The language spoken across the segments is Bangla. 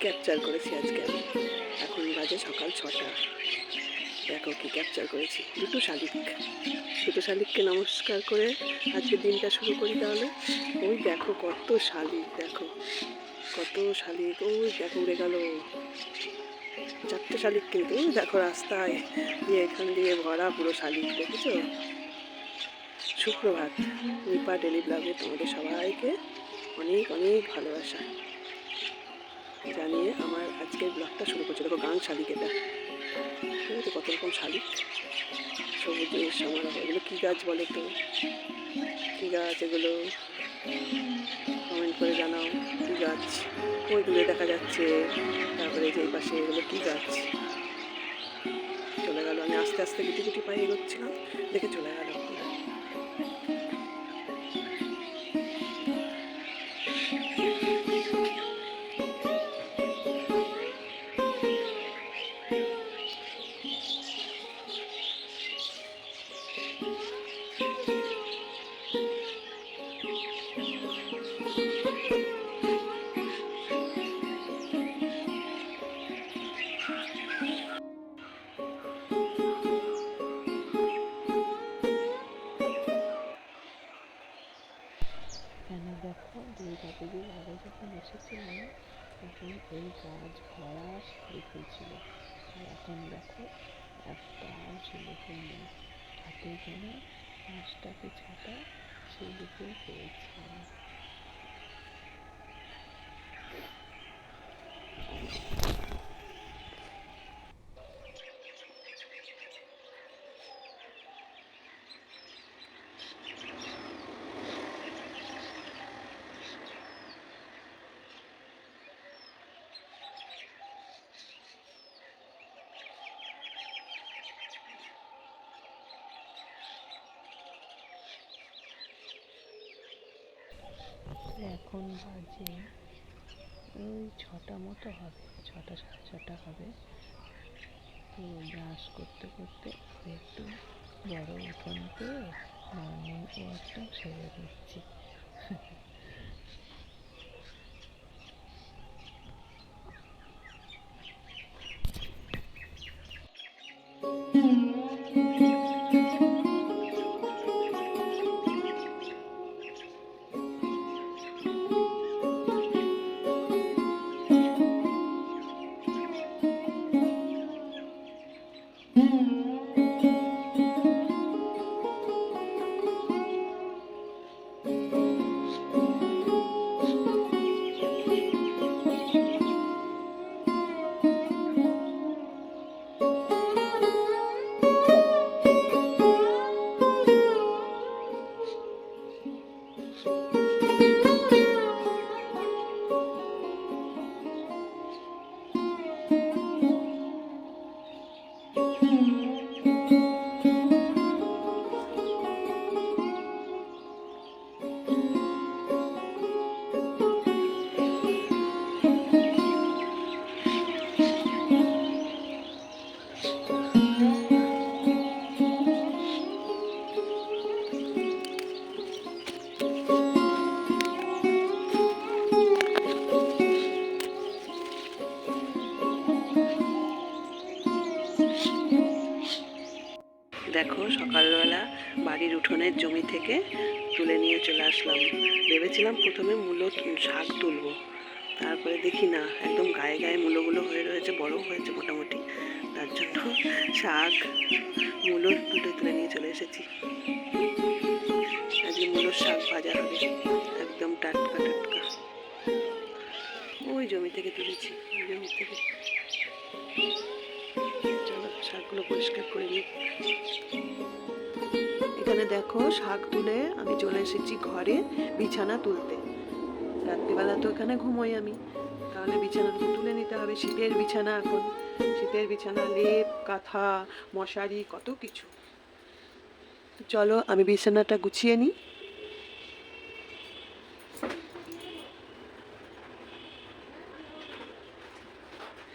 ক্যাপচার করেছি আজকে আমি। এখন বাজে সকাল ছটা। দেখো কি ক্যাপচার করেছি। দুটো শালিক। দুটো শালিককে নমস্কার করে আজকে দিনটা শুরু করি তাহলে। ওই দেখো কত শালিক, দেখো। কত শালিক, ওই দেখো উড়ে গেল। চারটে শালিক কিন্তু দেখো রাস্তায়। দিয়ে এখান দিয়ে ভরা পুরো শালিক, দেখেছ? সুপ্রভাত, রূপা ডেলি ব্লগে তোমাদের সবাইকে অনেক অনেক ভালোবাসা। জানিয়ে আমার আজকের ব্লগটা শুরু করছে। দেখো, গান শালিক এটা। ঠিক আছে, কত রকম শালিক। সবুজের সমারোহ এগুলো কী গাছ বলে তো কী গাছ এগুলো? কমেন্ট করে জানাও। কী গাছ? ওই দূরে দেখা যাচ্ছে। তারপরে যে পাশে এগুলো কী গাছ? চলে গেল। আমি আস্তে আস্তে গুটি গুটি পায়ে এগোচ্ছিলাম। দেখে চলে গেল। তখন এই গাছ ভরা ফুল ছিল আর এখন দেখো একটাও ছেলে ফুল নেই হাতে যেন পাঁচটা কি ছটা শিউলি ফুল পেয়েছি আমি। এখন বাজে ওই ছটা মতো হবে, ছটা সাড়ে ছটা হবে। তো ব্রাশ করতে করতে একটু বড় উঠোন পেয়ে মর্নিং ওয়াকটা সেরে দিচ্ছি। উঠোনের জমি থেকে তুলে নিয়ে চলে আসলাম। ভেবেছিলাম প্রথমে মূলো শাক তুলবো। তারপরে দেখি না, একদম গায়ে গায়ে মূলোগুলো হয়ে রয়েছে বড় হয়েছে মোটামুটি। তার জন্য শাক, মূলো দুটো তুলে নিয়ে চলে এসেছি। আজকে মূলোর শাক ভাজা হবে, একদম টাটকা টাটকা। ওই জমি থেকে তুলেছি, ওই জমি থেকে। শাকগুলো পরিষ্কার করে নিই। এখানে দেখো শাক তুলে আমি চলে এসেছি ঘরে বিছানা তুলতে। রাত্রিবেলা তো এখানে ঘুমোই আমি। তাহলে বিছানা তো তুলে নিতে হবে, শীতের বিছানা এখন। শীতের বিছানা, লেপ, কাঁথা, মশারি, কত কিছু। চলো আমি বিছানাটা গুছিয়ে নিই।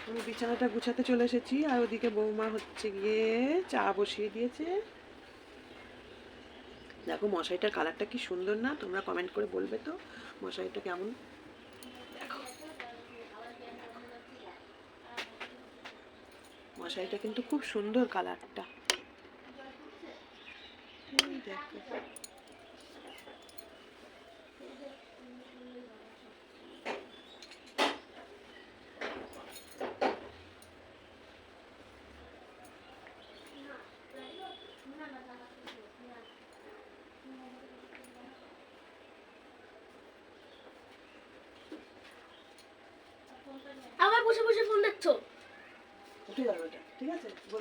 আমি বিছানাটা গুছাতে চলে এসেছি আর ওদিকে বৌমা হচ্ছে গিয়ে চা বসিয়ে দিয়েছে। দেখো মশারিটার কালারটা কি সুন্দর না? তোমরা কমেন্ট করে বলবে তো মশারিটা কেমন? দেখো। মশারিটা কিন্তু খুব সুন্দর কালারটা এই দেখো আবার বসে বসে ফোন দেখছ উঠে যাবে ওটা ঠিক আছে বলতে থাক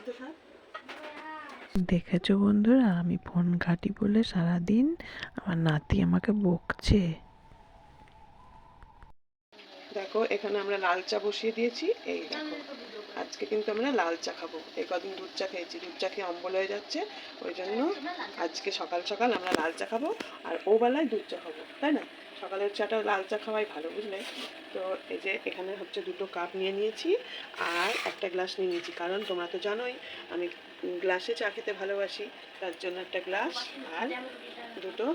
দেখেছ বন্ধুরা আমি ফোন ঘাটি বলে সারাদিন আমার নাতি আমাকে বকছে। দেখো এখানে আমরা লাল চা বসিয়ে দিয়েছি এই দেখো। আজকে কিন্তু আমরা লাল চা খাব। এই কদিন দুধ চা খেয়েছি, দুধ চা খেয়ে অম্বল হয়ে যাচ্ছে, ওই জন্য আজকে সকাল সকাল আমরা লাল চা খাব আর ও বেলায় দুধ চা খাব, তাই না? সকালের চাটা লাল চা খাওয়াই ভালো, বুঝলে? তো এই যে এখানে হচ্ছে দুটো কাপ নিয়ে নিয়েছি আর একটা গ্লাস নিয়ে নিয়েছি, কারণ তোমরা তো জানোই আমি গ্লাসে চা খেতে ভালোবাসি, তার জন্য একটা গ্লাস আর দুটো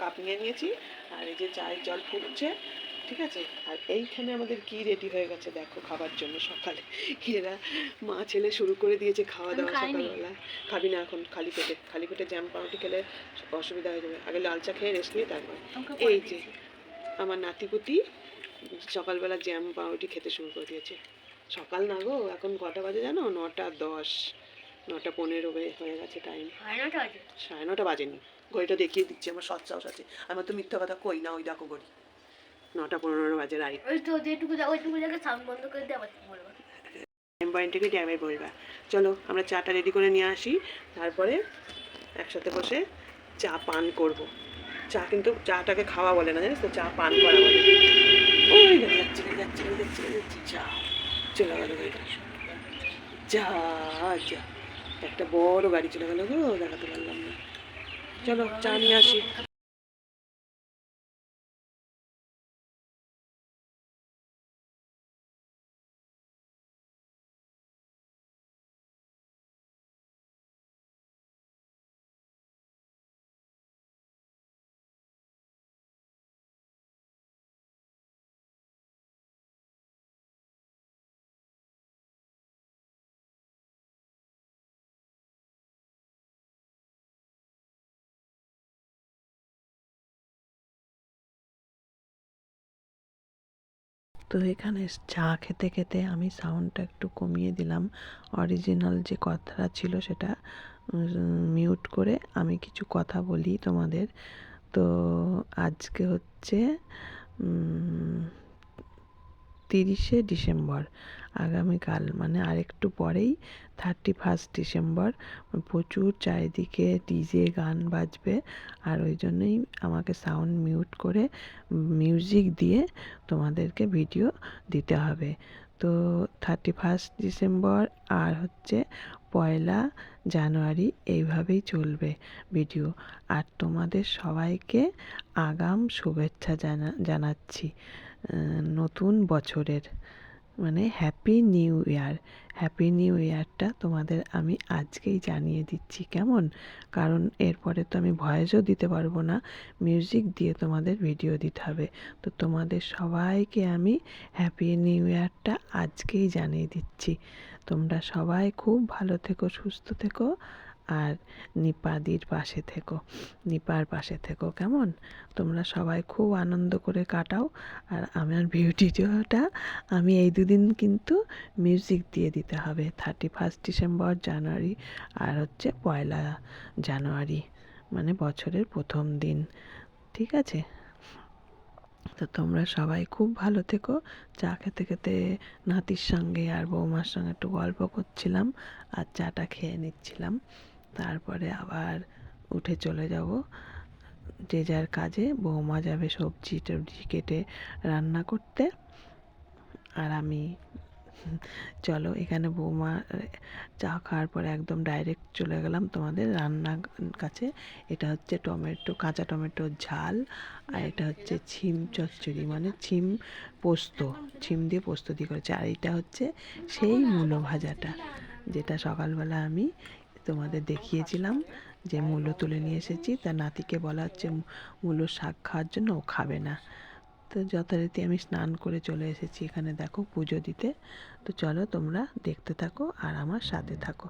কাপ নিয়ে নিয়েছি। আর এই যে চায়ের জল ফুটছে ঠিক আছে? আর এইখানে আমাদের কি রেডি হয়ে গেছে দেখো খাবার জন্য সকালে। এরা মা ছেলে শুরু করে দিয়েছে খাওয়া দাওয়া। সকালবেলা। খাবি না এখন খালি পেটে। খালি পেটে জ্যাম পাউরুটি খেলে অসুবিধা হয়ে যাবে। আগে লাল চা খেয়ে রেস্ট নিয়ে তারপর। এই যে আমার নাতিপুতি সকালবেলা জ্যাম পাউরুটি খেতে শুরু করে দিয়েছে। সকাল না গো এখন কটা বাজে জানো? নটা দশ নটা পনেরো হয়ে- হয়ে গেছে টাইম সাড়ে নটা বাজেনি। ঘড়িটা দেখিয়ে দিচ্ছি আমার সৎ সাহস আছে। আমার তো মিথ্যা কথা কই না ওই দেখো ঘড়ি। নটা পনেরো বাজে রাইট। ওই তো যেটুকু ওইটুকু জায়গায় সাউন্ড বন্ধ করে দিয়ে আবার বলব। টাইম পয়েন্টকে ড্যামে বলবা। চলো আমরা চাটা রেডি করে নিয়ে আসি। তারপরে একসাথে বসে চা পান করব। চা কিন্তু চাটাকে খাওয়া বলে না জানিস তো? চা পান করা বলে। ওই যাচ্ছে যাচ্ছে যাচ্ছে যাচ্ছে চা। চলে গেল গাড়িটা। যা যা। একটা বড় গাড়ি চলে গেল গো দেখাতে পারলাম না। চলো চা নিয়ে আসি। তো এখানে চা খেতে খেতে আমি সাউন্ডটা একটু কমিয়ে দিলাম। অরিজিনাল যে কথাটা ছিল সেটা মিউট করে আমি কিছু কথা বলি তোমাদের। তো আজকে হচ্ছে তিরিশে ডিসেম্বর, আগামীকাল মানে আরেকটু পরেই থার্টি ফার্স্ট ডিসেম্বর। প্রচুর চারিদিকে ডিজে গান বাজবে আর ওই জন্যই আমাকে সাউন্ড মিউট করে মিউজিক দিয়ে তোমাদেরকে ভিডিও দিতে হবে। তো থার্টি ফার্স্ট ডিসেম্বর আর হচ্ছে পয়লা জানুয়ারি এইভাবেই চলবে ভিডিও আর তোমাদের সবাইকে আগাম শুভেচ্ছা জানা, জানাচ্ছি। নতুন বছরের মানে happy new year happy new ইয়ারটা তোমাদের আমি আজকেই জানিয়ে দিচ্ছি, কেমন? কারণ এরপরে তো আমি ভয়েসও দিতে পারব না মিউজিক দিয়ে তোমাদের ভিডিও দিতে হবে। তো তোমাদের সবাইকে আমি হ্যাপি নিউ ইয়ারটা আজকেই জানিয়ে দিচ্ছি। তোমরা সবাই খুব ভালো থেকো, সুস্থ থেকো। আর নিপাদির পাশে থেকো। নিপার পাশে থেকো, কেমন? তোমরা সবাই খুব আনন্দ করে কাটাও। আর আমার ভিডিওটা আমি এই দুদিন কিন্তু মিউজিক দিয়ে দিতে হবে। থার্টি ফার্স্ট ডিসেম্বর জানুয়ারি আর হচ্ছে পয়লা জানুয়ারি মানে বছরের প্রথম দিন। ঠিক আছে? তো তোমরা সবাই খুব ভালো থেকো। চা খেতে খেতে নাতির সঙ্গে আর বৌমার সঙ্গে একটু গল্প করছিলাম আর চাটা খেয়ে নিচ্ছিলাম। তারপরে আবার উঠে চলে যাব। যে যার কাজে বৌমা যাবে সবজি টবজি কেটে রান্না করতে। আর আমি, চলো এখানে বৌমা চা খাওয়ার পরে একদম ডাইরেক্ট চলে গেলাম তোমাদের রান্নার কাছে। এটা হচ্ছে টমেটো, কাঁচা টমেটোর ঝাল আর এটা হচ্ছে ছিম চচ্চড়ি মানে ছিম পোস্ত, ছিম দিয়ে পোস্ত দিয়ে করেছে। আর এটা হচ্ছে সেই মূলো ভাজাটা, যেটা সকালবেলা আমি তোমাদের দেখিয়েছিলাম যে মূল্য তুলে নিয়ে এসেছি। তার নাতিকে বলা হচ্ছে মূল্য শাক খাওয়ার জন্য ও খাবে না। তো যথারীতি আমি স্নান করে চলে এসেছি এখানে দেখো পুজো দিতে। তো চলো তোমরা দেখতে থাকো আর আমার সাথে থাকো।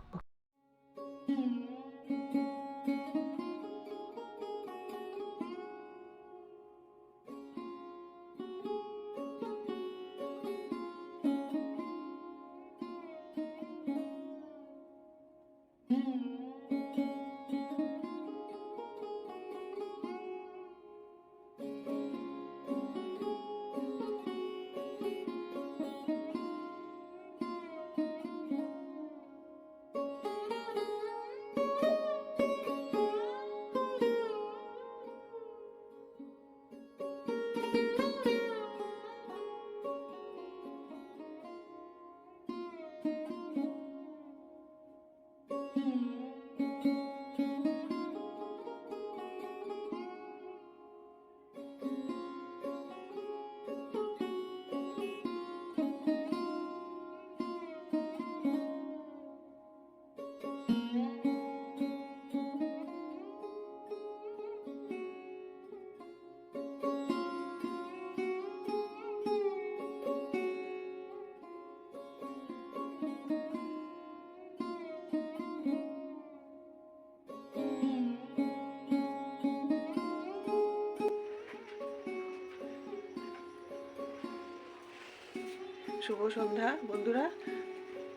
শুভ সন্ধ্যা, বন্ধুরা।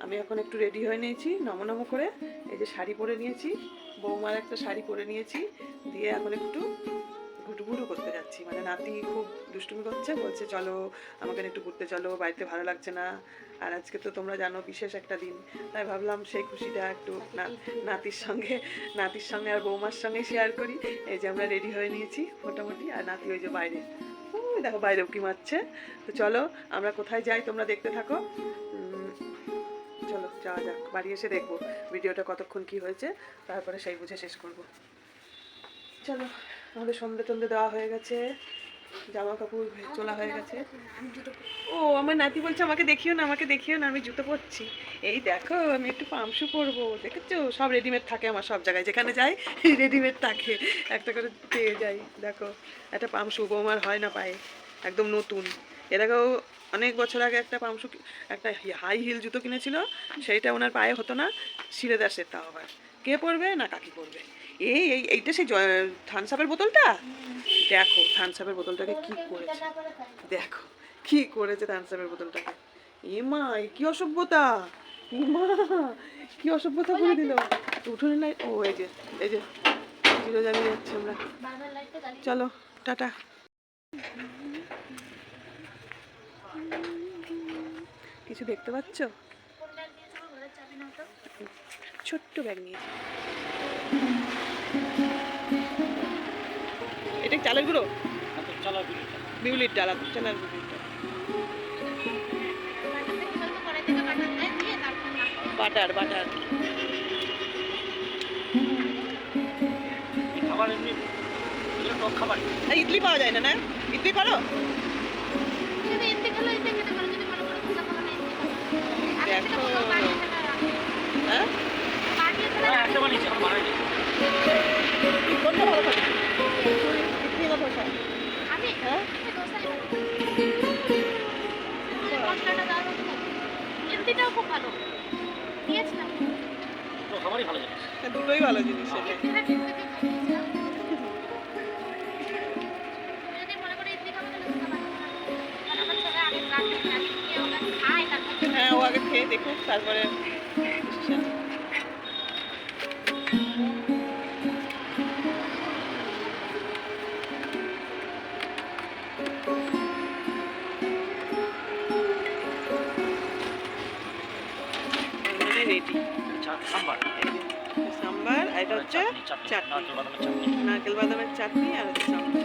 আমি এখন একটু রেডি হয়ে নিয়েছি নম নম করে। এই যে শাড়ি পরে নিয়েছি, বৌমার একটা শাড়ি পরে নিয়েছি, দিয়ে এখন একটু ঘুটুঘুটু করতে যাচ্ছি। মানে নাতি খুব দুষ্টুমি করছে, বলছে, চলো, আমাকে একটু ঘুরতে চলো, বাড়িতে ভালো লাগছে না। আর আজকে তো তোমরা জানো, বিশেষ একটা দিন। তাই ভাবলাম সেই খুশিটা একটু নাতির সঙ্গে নাতির সঙ্গে আর বৌমার সঙ্গে শেয়ার করি। এই যে আমরা রেডি হয়ে নিয়েছি, মোটামুটি। আর নাতি ওই যে বাইরে। দেখো বাইরে উকি মারছে। তো চলো, আমরা কোথায় যাই তোমরা দেখতে থাকো। চলো, যাওয়া যাক, বাড়ি এসে দেখব ভিডিওটা কতক্ষণ কি হয়েছে, তারপরে সেই বুঝে শেষ করব। চলো আমাদের সন্ধে টন্ধে দেওয়া হয়ে গেছে। জামা কাপড় তোলা হয়ে গেছে। ও আমার নাতি বলছে আমাকে দেখিও না আমাকে দেখিও না আমি জুতো পরছি। এই দেখো আমি একটু পামশু পরবো দেখেছ? সব রেডিমেড থাকে আমার সব জায়গায় যেখানে যাই রেডিমেড থাকে। একটা করে পেয়ে যাই দেখো। একটা পামশু বৌমার হয় না পায়ে একদম নতুন। এর আগেও অনেক বছর আগে একটা পামশু একটা হাই হিল জুতো কিনেছিল সেইটা ওনার পায়ে হতো না সিঁড়ে দাসের তাও আবার। কে পরবে না কাকি পরবে? এই এই এইটা সেই থানসাপের বোতলটা? দেখো থানসাপের বোতলটাকে কি করেছে? দেখো, কি করেছে থানসাপের বোতলটাকে? এ মা এ কি অসভ্যতা? এ মা কি অসভ্যতা করে দিল? উঠোনের লাইট ও, এই যে এই যে চিরো জ্বালিয়ে যাচ্ছে আমরা। চলো, টাটা। কিছু দেখতে পাচ্ছ? ছোট্ট ব্যাগ নিয়েছি। এটা চালের গুঁড়ো? বিউলির ডাল চালের কড়াই থেকে বাটার। বাটার ইডলি পাওয়া যায় না না? ইডলি পারো দেখো। হ্যাঁ? হ্যাঁ একটা বানিয়েছি ভালো হ্যাঁ এমনিটাও খুব ভালো ভালো হ্যাঁ, দুটোই ভালো জিনিস এটা। এমনিটা ঠিক থেকে খাইয়েছিলাম যদি সাম্বার। সাম্বার আর এটা হচ্ছে চাটনি নারকেল বাদামের চাটনি। নারকেল বাদামের চাটনি আর হচ্ছে সাম্বার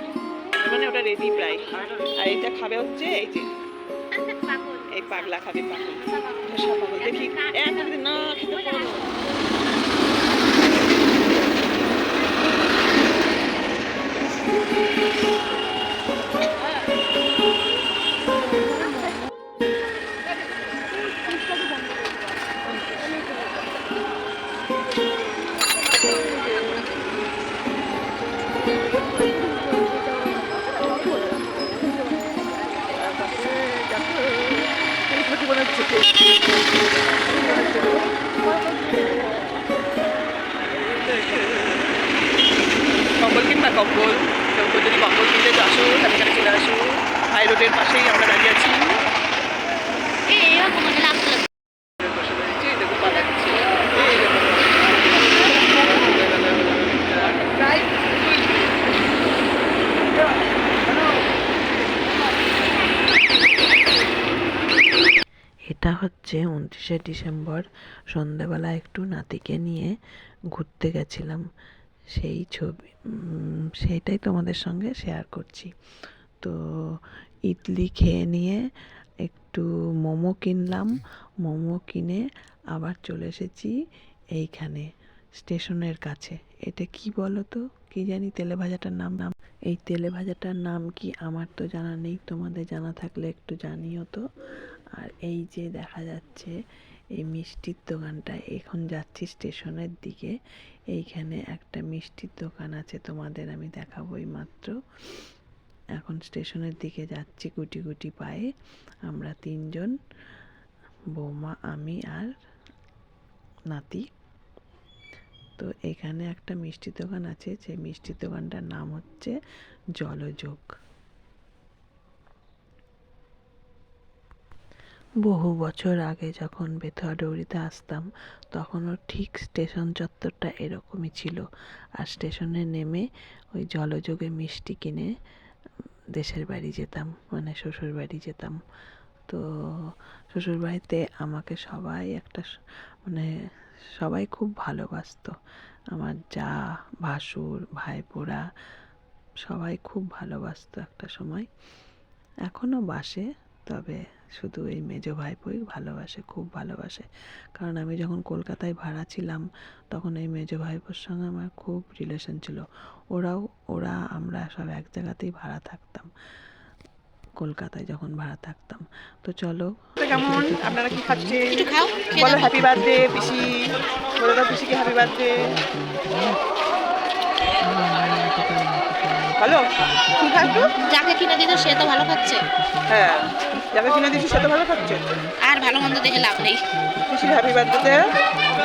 মানে ওটা রেডি প্রায়। আর এটা আর এটা খাবে হচ্ছে এই যে এই পাগলা খাবে পাগল। দোসা পাগল। দেখি এক যদি না খেতে পারো কম্বল এটা হচ্ছে উনত্রিশে ডিসেম্বর, সন্ধেবেলা একটু নাতিকে নিয়ে ঘুরতে গেছিলাম। সেই ছবি সেইটাই তোমাদের সঙ্গে শেয়ার করছি। তো ইডলি খেয়ে নিয়ে একটু মোমো কিনলাম। মোমো কিনে আবার চলে এসেছি এইখানে, স্টেশনের কাছে। এটা কি বলো তো কি জানি তেলে ভাজাটার নাম নাম। এই তেলে ভাজাটার নাম কি আমার তো জানা নেই। তোমাদের জানা থাকলে একটু জানিও তো। আর এই যে দেখা যাচ্ছে, এই মিষ্টির দোকানটা, এখন যাচ্ছি স্টেশনের দিকে। এইখানে একটা মিষ্টির দোকান আছে, তোমাদের আমি দেখাবো মাত্র। এখন স্টেশনের দিকে যাচ্ছি গুটি গুটি পায়ে। আমরা তিনজন, বৌমা, আমি আর নাতি। তো এখানে একটা মিষ্টির দোকান আছে সেই মিষ্টির দোকানটার নাম হচ্ছে জলযোগ। বহু বছর আগে যখন বেথুয়া ডৌরিতে আসতাম, তখনও ঠিক স্টেশন চত্বরটা এরকমই ছিল। আর স্টেশনে নেমে ওই জলযোগে মিষ্টি কিনে দেশের বাড়ি যেতাম মানে শ্বশুর বাড়ি যেতাম। তো শ্বশুর বাড়িতে আমাকে সবাই একটা মানে সবাই খুব ভালোবাসতো। আমার যা, ভাসুর, ভাইপোরা, সবাই খুব ভালোবাসতো একটা সময়। এখনও বাসে, তবে শুধু এই মেজো ভাইপোই ভালোবাসে খুব ভালোবাসে। কারণ আমি যখন কলকাতায় ভাড়া ছিলাম তখন এই মেজো ভাইপোর সঙ্গে আমার খুব রিলেশন ছিল। ওরাও ওরা আমরা সব এক জায়গাতেই ভাড়া থাকতাম। কলকাতায় যখন ভাড়া থাকতাম। তো চলো কেমন? আপনারা কি খাচ্ছেন? একটু খাও খেয়ে বলো হ্যাপি বার্থডে পিসি। বলে দাও পিসিকে হ্যাপি বার্থডে ভালো? যাকে কিনে দিত সে তো ভালো খাচ্ছে। হ্যাঁ যাকে কিনে দিচ্ছি সে তো ভালো খাচ্ছে। আর ভালো মন্দ দেখে লাভ নেই। পিসির হ্যাপি বার্থডে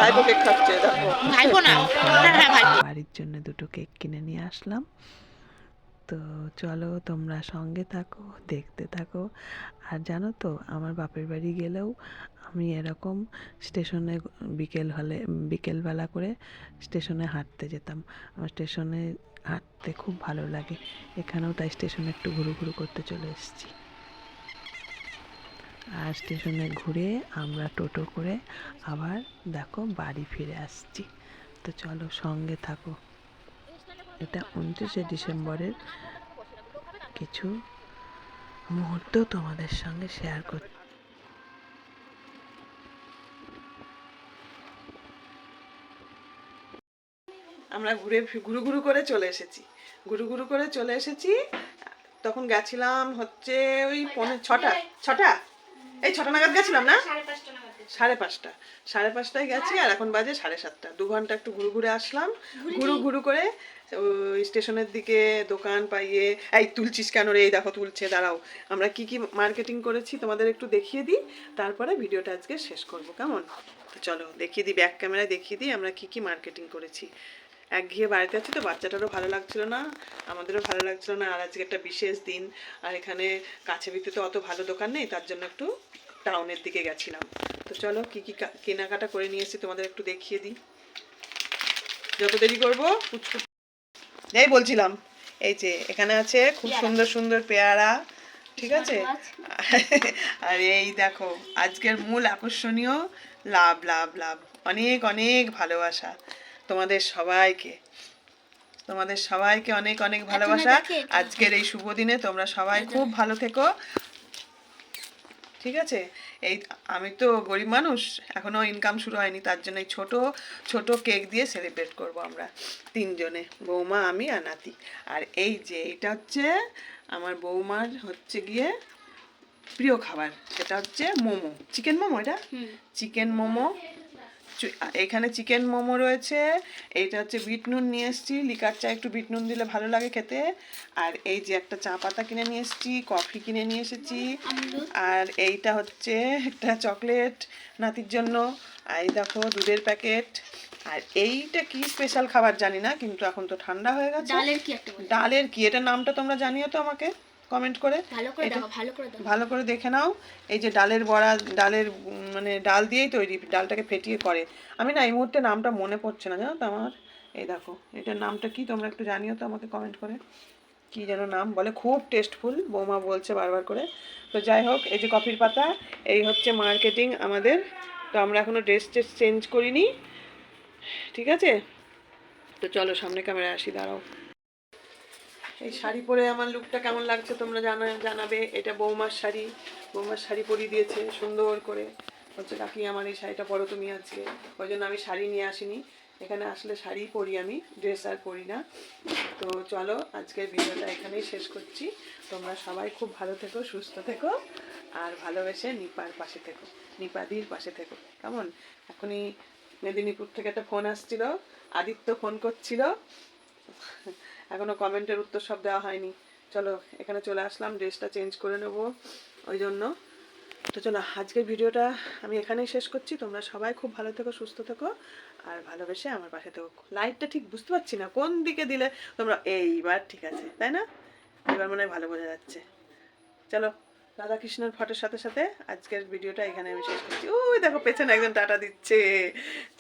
ভাইপো কেক খাচ্ছে দেখো। ভাইবো না হ্যাঁ হ্যাঁ ভাই বাড়ির জন্য দুটো কেক কিনে নিয়ে আসলাম। তো চলো তোমরা সঙ্গে থাকো দেখতে থাকো। আর জানো তো আমার বাপের বাড়ি গেলেও আমি এরকম স্টেশনে বিকেল হলে বিকেলবেলা করে স্টেশনে হাঁটতে যেতাম। আমার স্টেশনে হাঁটতে খুব ভালো লাগে। এখানেও তাই স্টেশনে একটু ঘুরু ঘুরু করতে চলে এসেছি। আর স্টেশনে ঘুরে আমরা টোটো করে আবার দেখো বাড়ি ফিরে আসছি। তো চলো সঙ্গে থাকো। এটা উনত্রিশে ডিসেম্বরের কিছু মুহূর্ত তোমাদের সঙ্গে শেয়ার করছি। আমরা ঘুরে ঘুরু ঘুরু করে চলে এসেছি। ঘুরু ঘুরু করে চলে এসেছি তখন গেছিলাম হচ্ছে ওই পনেরো ছটা ছটা? এই ছটা নাগাদ গেছিলাম না? সাড়ে পাঁচটা সাড়ে পাঁচটায় গেছি আর এখন বাজে সাড়ে সাতটা। দু ঘণ্টা একটু ঘুরু ঘুরে আসলাম। ঘুরু ঘুরু করে স্টেশনের দিকে দোকান পাইয়ে এই তুলছিস কেন রে? এই দেখো তুলছে দাঁড়াও। আমরা কি কি মার্কেটিং করেছি তোমাদের একটু দেখিয়ে দিই তারপরে ভিডিওটা আজকে শেষ করব। কেমন? চলো দেখিয়ে দিই ব্যাক ক্যামেরায় দেখিয়ে দিই আমরা কি কি মার্কেটিং করেছি। একঘেয়ে বাড়িতে আছি তো বাচ্চাটারও ভালো লাগছিল না আমাদেরও ভালো লাগছিল না। আর আজকে একটা বিশেষ দিন আর এখানে কাছে ভিতরে তো অত ভালো দোকান নেই তার জন্য একটু টাউনের দিকে গেছিলাম। তো চলো কি কি কেনাকাটা করে নিয়ে এসেছি তোমাদের একটু দেখিয়ে দিই। যত দেরি করব এই বলছিলাম এই যে এখানে আছে খুব সুন্দর সুন্দর পেয়ারা ঠিক আছে? আর এই দেখো আজকের মূল আকর্ষণীয় লাভ লাভ লাভ অনেক অনেক ভালোবাসা। তোমাদের সবাইকে তোমাদের সবাইকে অনেক অনেক ভালোবাসা। আজকের এই শুভ দিনে তোমরা সবাই খুব ভালো থেকো। ঠিক আছে? এই আমি তো গরিব মানুষ এখনও ইনকাম শুরু হয়নি তার জন্য এই ছোট ছোট কেক দিয়ে সেলিব্রেট করব আমরা তিনজনে বৌমা আমি আর নাতি। আর এই যে এটা হচ্ছে আমার বৌমার হচ্ছে গিয়ে প্রিয় খাবার সেটা হচ্ছে মোমো। চিকেন মোমো এটা? চিকেন মোমো এখানে চিকেন মোমো রয়েছে। এইটা হচ্ছে বিট নুন নিয়ে এসেছি। লিকার চা একটু বিট নুন দিলে ভালো লাগে খেতে। আর এই যে একটা চা পাতা কিনে নিয়ে এসেছি কফি কিনে নিয়ে এসেছি। আর এইটা হচ্ছে একটা চকলেট নাতির জন্য। আর এই দেখো দুধের প্যাকেট। আর এইটা কি স্পেশাল খাবার জানি না কিন্তু এখন তো ঠান্ডা হয়ে গেছে। ডালের কি ডালের কি? এটার নামটা তোমরা জানিও তো আমাকে। কমেন্ট করে। ভালো করে এটা- ভালো করে দেখো। নাও। এই যে ডালের বড়া ডালের মানে ডাল দিয়েই তৈরি ডালটাকে ফেটিয়ে করে। আমি না এই মুহূর্তে নামটা মনে পড়ছে না জানো তো আমার? এই দেখো এটার নামটা কি তোমরা একটু জানিও তো আমাকে কমেন্ট করে। কি যেন নাম বলে খুব টেস্টফুল বৌমা বলছে বারবার করে। তো যাই হোক এই যে কফির পাতা এই হচ্ছে মার্কেটিং আমাদের। তো আমরা এখনও ড্রেস টেস চেঞ্জ করিনি। ঠিক আছে? তো চলো সামনে ক্যামেরা আসি দাঁড়াও। এই শাড়ি পরে আমার লুকটা কেমন লাগছে তোমরা জানা, জানাবে। এটা বৌমার শাড়ি। বৌমার শাড়ি পরিয়ে দিয়েছে, সুন্দর করে। হচ্ছে কাকি, আমার এই শাড়িটা পরো তুমি আজকে। ওই জন্য আমি শাড়ি নিয়ে আসিনি। এখানে আসলে শাড়ি পরি আমি ড্রেস আর পরি না। তো চলো, আজকের ভিডিওটা এখানেই শেষ করছি। তোমরা সবাই খুব ভালো থেকো, সুস্থ থেকো, আর ভালোবেসে নিপার পাশে থেকো, নিপাদির পাশে থেকো। কেমন? এখনই মেদিনীপুর থেকে একটা ফোন আসছিল, আদিত্য ফোন করছিল। এখনও কমেন্টের উত্তর সব দেওয়া হয়নি। চলো, এখানে চলে আসলাম, ড্রেসটা চেঞ্জ করে নেব। ওই জন্য। তো চলো, আজকের ভিডিওটা আমি এখানেই শেষ করছি। তোমরা সবাই খুব ভালো থেকো, সুস্থ থেকো। আর ভালোবেসে আমার পাশে থেকো। লাইটটা ঠিক বুঝতে পারছি না, কোন দিকে দিলে তোমরা এইবার ঠিক আছে, তাই না? এবার মনে হয় ভালো বোঝা যাচ্ছে। চলো, রাধাকৃষ্ণের ফটোর সাথে সাথে আজকের ভিডিওটা এখানে আমি শেষ করছি। ওই দেখো, পেছনে একজন টাটা দিচ্ছে।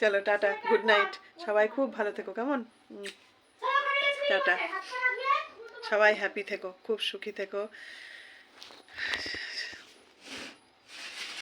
চলো, টাটা, গুড নাইট। সবাই খুব ভালো থেকো, কেমন? টাটা। সবাই হ্যাপি থেকো খুব সুখী থেকো।